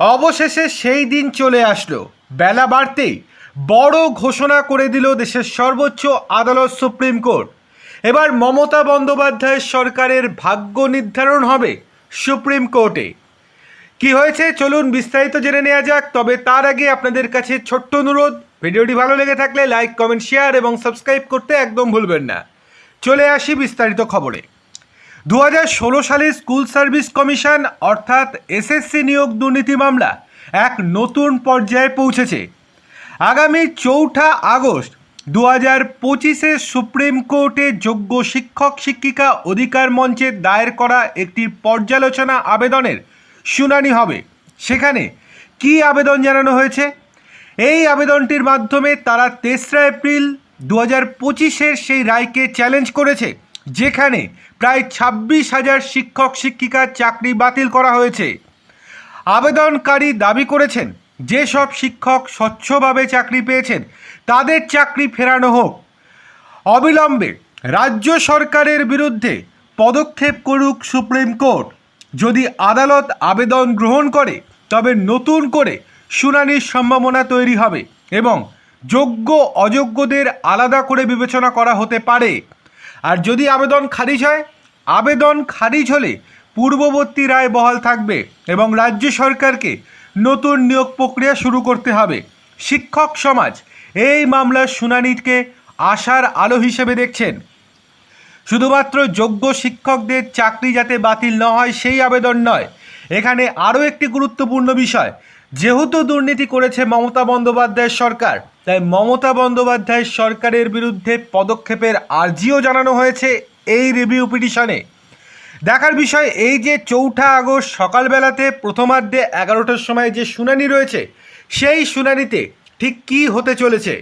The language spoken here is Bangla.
অবশেষে সেই দিন চলে আসলো। বেলা বাড়তেই বড় ঘোষণা করে দিল দেশের সর্বোচ্চ আদালত সুপ্রিম কোর্ট। এবার মমতা বন্দ্যোপাধ্যায়ের সরকারের ভাগ্য নির্ধারণ হবে সুপ্রিম কোর্টে। কি হয়েছে? চলুন বিস্তারিত জেনে নেওয়া যাক। তবে তার আগে আপনাদের কাছে ছোট্ট অনুরোধ। ভিডিওটি ভালো লেগে থাকলে লাইক, কমেন্ট, শেয়ার এবং সাবস্ক্রাইব করতে একদম ভুলবেন না। চলে আসি বিস্তারিত খবরে। দু সালে স্কুল সার্ভিস কমিশন, অর্থাৎ এসএসসি নিয়োগ দুর্নীতি মামলা, এক নতুন পর্যায়ে পৌঁছেছে। আগামী চৌঠা আগস্ট দু হাজার পঁচিশে সুপ্রিম কোর্টে যোগ্য শিক্ষক, শিক্ষিকা অধিকার মঞ্চে দায়ের করা একটি পর্যালোচনা আবেদনের শুনানি হবে। সেখানে কি আবেদন জানানো হয়েছে? এই আবেদনটির মাধ্যমে তারা তেসরা এপ্রিল দু হাজার সেই রায়কে চ্যালেঞ্জ করেছে। যেখানে প্রায় ছাব্বিশ হাজার শিক্ষক শিক্ষিকার চাকরি বাতিল করা হয়েছে। আবেদনকারী দাবি করেছেন, যেসব শিক্ষক স্বচ্ছভাবে চাকরি পেয়েছেন, তাদের চাকরি ফেরানো হোক। অবিলম্বে রাজ্য সরকারের বিরুদ্ধে পদক্ষেপ করুক সুপ্রিম কোর্ট। যদি আদালত আবেদন গ্রহণ করে, তবে নতুন করে শুনানির সম্ভাবনা তৈরি হবে এবং যোগ্য অযোগ্যদের আলাদা করে বিবেচনা করা হতে পারে। আর যদি আবেদন খারিজ হয়, আবেদন খারিজ হলে পূর্ববর্তী রায় বহাল থাকবে এবং রাজ্য সরকারকে নতুন নিয়োগ প্রক্রিয়া শুরু করতে হবে। শিক্ষক সমাজ এই মামলার শুনানিকে আশার আলো হিসেবে দেখছেন। শুধুমাত্র যোগ্য শিক্ষকদের চাকরি যাতে বাতিল না হয়, সেই আবেদন নয়। এখানে আরও একটি গুরুত্বপূর্ণ বিষয়, যেহেতু দুর্নীতি করেছে মমতা বন্দ্যোপাধ্যায়ের সরকার তাই মমতা বন্দ্যোপাধ্যায়ের সরকারের বিরুদ্ধে পদক্ষেপের আর্জিও জানানো হয়েছে এই রিভিউ পিটিশনে। দেখার বিষয় এই যে চৌঠা আগস্ট সকালবেলাতে প্রথমার্ধে এগারোটার সময় যে শুনানি রয়েছে, সেই শুনানিতে ঠিক কী হতে চলেছে?